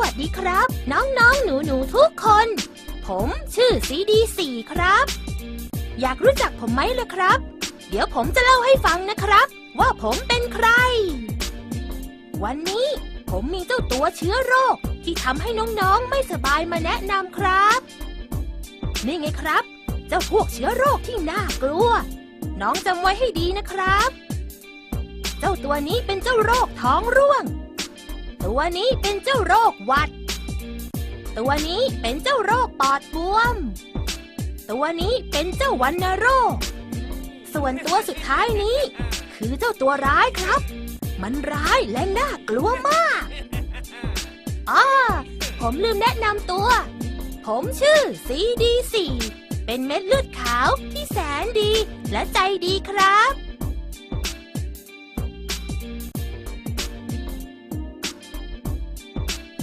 วัสดีครับ น้องๆ หนูๆ ทุกคน ผมชื่อซีดีสี่ครับ อยากรู้จักผมไหมล่ะครับ เดี๋ยวผมจะเล่าให้ฟังนะครับ ว่าผมเป็นใคร วันนี้ผมมีเจ้าตัวเชื้อโรค ที่ทำให้น้องๆ ไม่สบายมาแนะนำครับ นี่ไงครับ เจ้าพวกเชื้อโรคที่น่ากลัว น้องจำไว้ให้ดีนะครับ เจ้าตัวนี้เป็นเจ้าโรคท้องร่วง ตัวนี้เป็นเจ้าโรคหวัด ตัวนี้เป็นเจ้าโรคปอดบวม ตัวนี้เป็นเจ้าวัณโรค ส่วนตัวสุดท้ายนี้ คือเจ้าตัวร้ายครับ มันร้ายและน่ากลัวมากอ๋อผมลืมแนะนำตัว ผมชื่อ CD4 เป็นเม็ดเลือดขาวที่แสนดีและใจดีครับ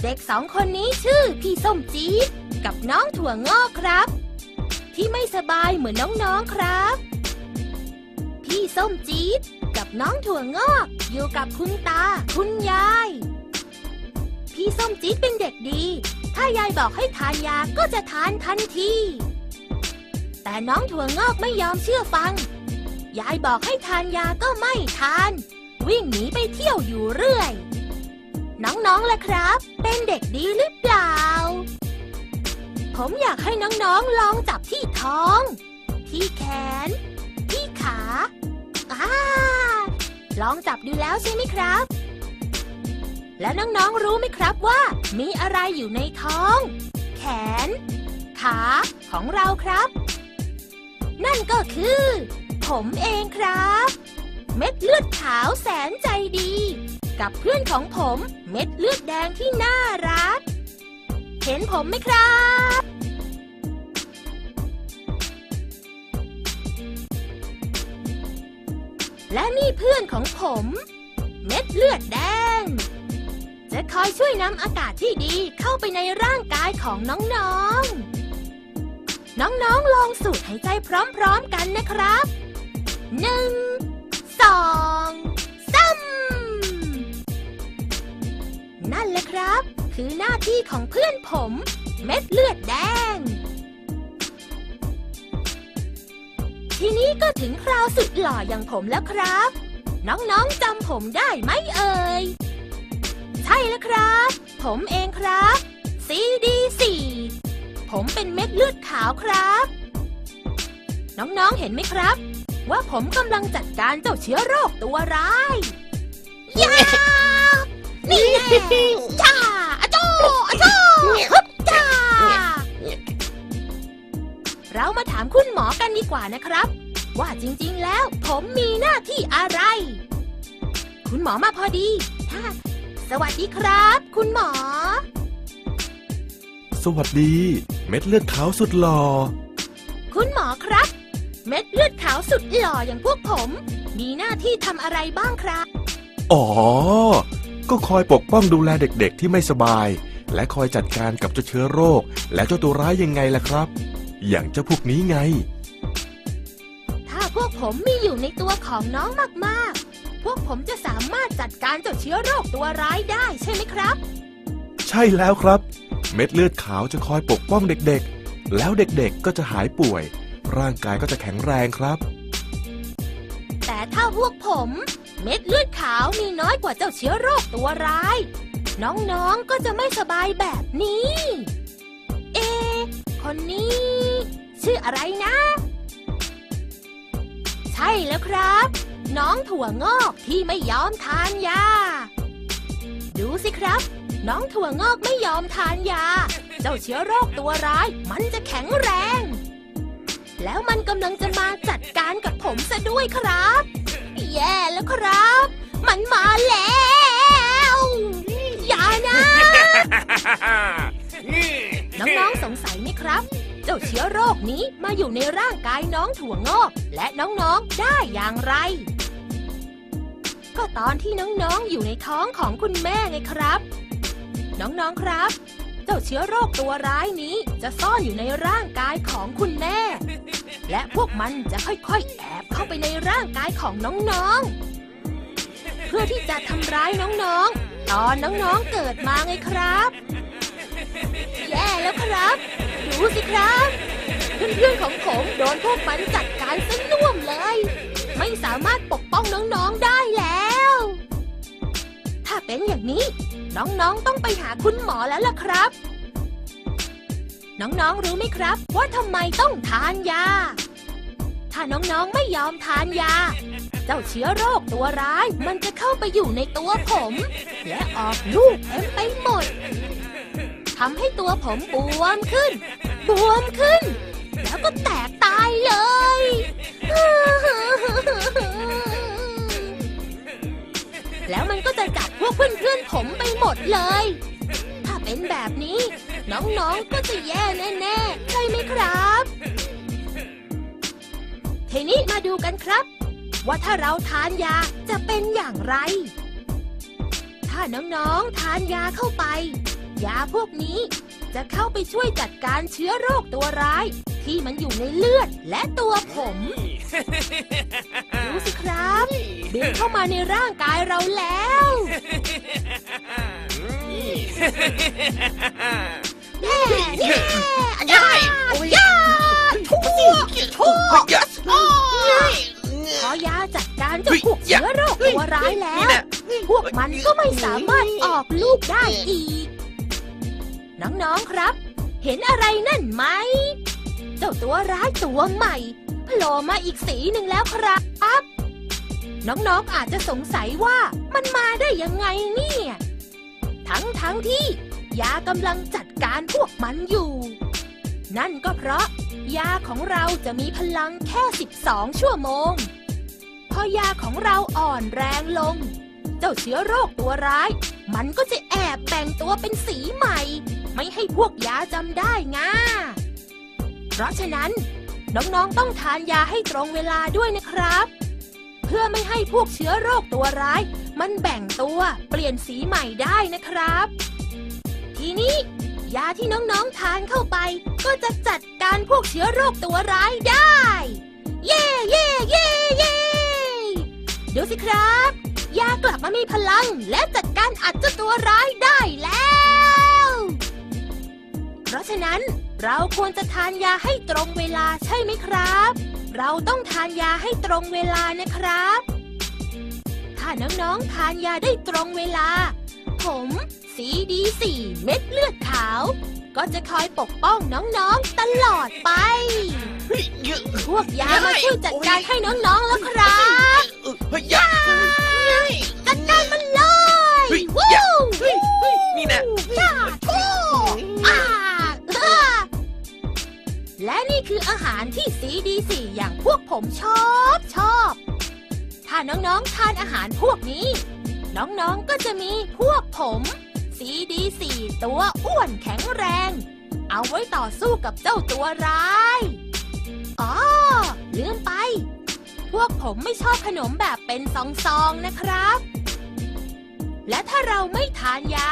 เด็กสองคนนี้ชื่อพี่ส้มจี๊ดกับน้องถั่วงอกครับ ที่ไม่สบายเหมือนน้องๆครับ พี่ส้มจี๊ดกับน้องถั่วงอกอยู่กับคุณตา คุณยาย พี่ส้มจี๊ดเป็นเด็กดี ถ้ายายบอกให้ทานยาก็จะทานทันที แต่น้องถั่วงอกไม่ยอมเชื่อฟัง ยายบอกให้ทานยาก็ไม่ทาน วิ่งหนีไปเที่ยวอยู่เรื่อย น้องๆล่ะครับ เป็นเด็กดีหรือเปล่า ผมอยากให้น้องๆลองจับที่ท้อง ที่แขน ที่ขาอ่าลองจับดูแล้วใช่ไหมครับ แล้วน้องๆรู้ไหมครับว่า มีอะไรอยู่ในท้อง แขน ขาของเราครับ นั่นก็คือ ผมเองครับ เม็ดเลือดขาวแสนใจดี กับเพื่อนของผมเม็ดเลือดแดงที่น่ารัก เห็นผมไหมครับและนี่เพื่อนของผม เม็ดเลือดแดง จะคอยช่วยนำอากาศที่ดีเข้าไปในร่างกายของน้องๆ น้องๆ ลองสูดหายใจพร้อมๆกันนะครับหนึ่งสอง ครับ คือหน้าที่ของเพื่อนผม เม็ดเลือดแดง ทีนี้ก็ถึงคราวสุดหล่ออย่างผมแล้วครับ น้องๆจำผมได้ไหมเอ่ย ใช่แล้วครับ ผมเองครับ CD4 ผมเป็นเม็ดเลือดขาวครับ น้องๆเห็นไหมครับ ว่าผมกำลังจัดการเจ้าเชื้อโรคตัวร้ายยา นี่แน่จ้าอะโจอะโจฮึบจ้า เรามาถามคุณหมอกันดีกว่านะครับ ว่าจริงๆแล้วผมมีหน้าที่อะไร คุณหมอมาพอดีค่ะสวัสดีครับ คุณหมอ สวัสดี เม็ดเลือดขาวสุดหล่อ คุณหมอครับ เม็ดเลือดขาวสุดหล่ออย่างพวกผม มีหน้าที่ทำอะไรบ้างครับ อ๋อ ก็คอยปกป้องดูแลเด็กๆ ที่ไม่สบาย และคอยจัดการกับเจ้าเชื้อโรค และเจ้าตัวร้ายยังไงล่ะครับ อย่างเจ้าพวกนี้ไง ถ้าพวกผมมีอยู่ในตัวของน้องมากๆ พวกผมจะสามารถจัดการเจ้าเชื้อโรคตัวร้ายได้ใช่ไหมครับ ใช่แล้วครับ เม็ดเลือดขาวจะคอยปกป้องเด็กๆ แล้วเด็กๆก็จะหายป่วย ร่างกายก็จะแข็งแรงครับ แต่ถ้าพวกผม เม็ดเลือดขาวมีน้อยกว่าเจ้าเชื้อโรคตัวร้าย น้องๆก็จะไม่สบายแบบนี้ เอ คนนี้ ชื่ออะไรนะ ใช่แล้วครับ น้องถั่วงอกที่ไม่ยอมทานยา ดูสิครับ น้องถั่วงอกไม่ยอมทานยา เจ้าเชื้อโรคตัวร้าย มันจะแข็งแรง แล้วมันกำลังจะมาจัดการกับผมซะด้วยครับ แย่แล้วครับ มันมาแล้ว อย่านะ น้องๆสงสัยไหมครับ เจ้าเชื้อโรคนี้มาอยู่ในร่างกายน้องถั่วงอกและน้องๆได้อย่างไร ก็ตอนที่น้องๆอยู่ในท้องของคุณแม่ไงครับ น้องๆครับเจ้าเชื้อโรคตัวร้ายนี้จะซ่อนอยู่ในร่างกายของคุณแม่ และพวกมันจะค่อยๆ แอบเข้าไปในร่างกายของน้องๆ เพื่อที่จะทำร้ายน้องๆ ตอนน้องๆเกิดมาไงครับ แย่แล้วครับ ดูสิครับ เพื่อนๆของผมโดนพวกมันจัดการซะน่วมเลย ไม่สามารถปกป้องน้องๆได้แล้ว ถ้าเป็นอย่างนี้ น้องๆต้องไปหาคุณหมอแล้วล่ะครับน้องๆ รู้ไหมครับ ว่าทำไมต้องทานยาถ้า น้องๆไม่ยอมทานยา เจ้าเชื้อโรคตัวร้าย มันจะเข้าไปอยู่ในตัวผม และออกลูกเต็มไปหมดทำให้ตัวผมบวมขึ้น บวมขึ้น แล้วก็แตกตายเลย แล้วมันก็จะกัดพวกเพื่อนๆผมไปหมดเลย ถ้าเป็นแบบนี้ น้องๆก็จะแย่แน่ๆใช่ไหมครับ ทีนี้มาดูกันครับ ว่าถ้าเราทานยาจะเป็นอย่างไร ถ้าน้องๆทานยาเข้าไป ยาพวกนี้จะเข้าไปช่วยจัดการเชื้อโรคตัวร้าย ที่มันอยู่ในเลือดและตัวผมดูสิครับบินเข้ามาในร่างกายเราแล้วแย่แย่ย่าย่าทั่วทั่ว รคตัวร้ายแล้ว พวกมันก็ไม่สามารถออกลูกได้อีก น้องๆครับ เห็นอะไรนั่นไหม เจ้าตัวร้ายตัวใหม่โผล่มาอีกสีหนึ่งแล้วครับ น้องๆอาจจะสงสัยว่ามันมาได้ยังไงเนี่ย ทั้งทั้งๆที่ยากำลังจัดการพวกมันอยู่ นั่นก็เพราะ ยาของเราจะมีพลังแค่ 12 ชั่วโมง พอยาของเราอ่อนแรงลง เจ้าเชื้อโรคตัวร้าย มันก็จะแอบแบ่งตัวเป็นสีใหม่ ไม่ให้พวกยาจำได้ง่าเพราะฉะนั้น น้องๆต้องทานยาให้ตรงเวลาด้วยนะครับ เพื่อไม่ให้พวกเชื้อโรคตัวร้าย มันแบ่งตัวเปลี่ยนสีใหม่ได้นะครับ ทีนี้ยาที่น้องๆทานเข้าไป ก็จะจัดการพวกเชื้อโรคตัวร้ายได้ เย่เย่เย่เย่ ดูสิครับ ยากลับมามีพลังและจัดการอัดเจ้าตัวร้ายได้แล้ว เพราะฉะนั้นเราควรจะทานยาให้ตรงเวลาใช่ไหมครับ เราต้องทานยาให้ตรงเวลานะครับ ถ้าน้องๆทานยาได้ตรงเวลา ผม สีดีสี่เม็ดเลือดขาว ก็จะคอยปกป้องน้องๆ ตลอดไป พวกยามาช่วยจัดการให้น้องๆแล้วครับยาจัดการมันเลยเฮ้ยวู้อย่าเฮ้ยเฮ้ยนี่นะยาทูอ่าอ่าและนี่คืออาหารที่สีดีสี่อย่างพวกผมชอบชอบ ถ้าน้องๆทานอาหารพวกนี้ น้องๆก็จะมีพวกผม สีดีสี่ตัวอ้วนแข็งแรง เอาไว้ต่อสู้กับเจ้าตัวร้ายอ๋อลืมไป พวกผมไม่ชอบขนมแบบเป็นซองๆนะครับ และถ้าเราไม่ทานยา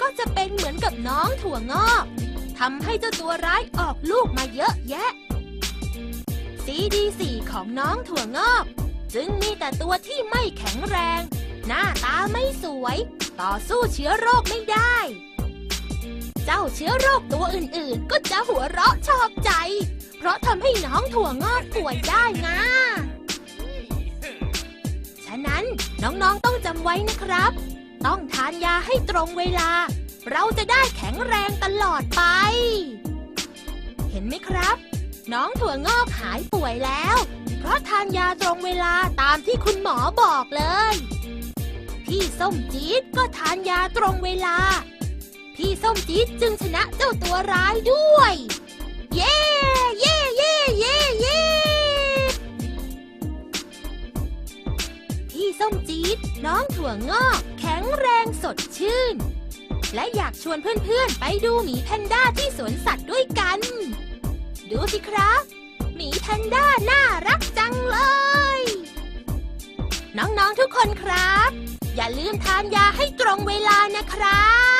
ก็จะเป็นเหมือนกับน้องถั่วงอกทำให้เจ้าตัวร้ายออกลูกมาเยอะแยะสีดีสีของน้องถั่วงอก จึงมีแต่ตัวที่ไม่แข็งแรง หน้าตาไม่สวย ต่อสู้เชื้อโรคไม่ได้ เจ้าเชื้อโรคตัวอื่นๆ ก็จะหัวเราะชอบใจ เพราะทำให้น้องถั่วงอกป่วยได้นะ ฉะนั้นน้องๆต้องจำไว้นะครับ ต้องทานยาให้ตรงเวลา เราจะได้แข็งแรงตลอดไป เห็นไหมครับ น้องถั่วงอกหายป่วยแล้ว เพราะทานยาตรงเวลาตามที่คุณหมอบอกเลย พี่ส้มจี๊ดก็ทานยาตรงเวลา พี่ส้มจี๊ดจึงชนะเจ้าตัวร้ายด้วย เย้เย้เย้เย้เย้พี่ส้มจี๊ดน้องถั่วงอก แข็งแรงสดชื่น และอยากชวนเพื่อนๆ ไปดูหมีแพนด้าที่สวนสัตว์ด้วยกัน ดูสิครับหมีแพนด้าน่ารักจังเลยน้อง ๆ ทุกคนครับ อย่าลืมทานยาให้ตรงเวลานะครับ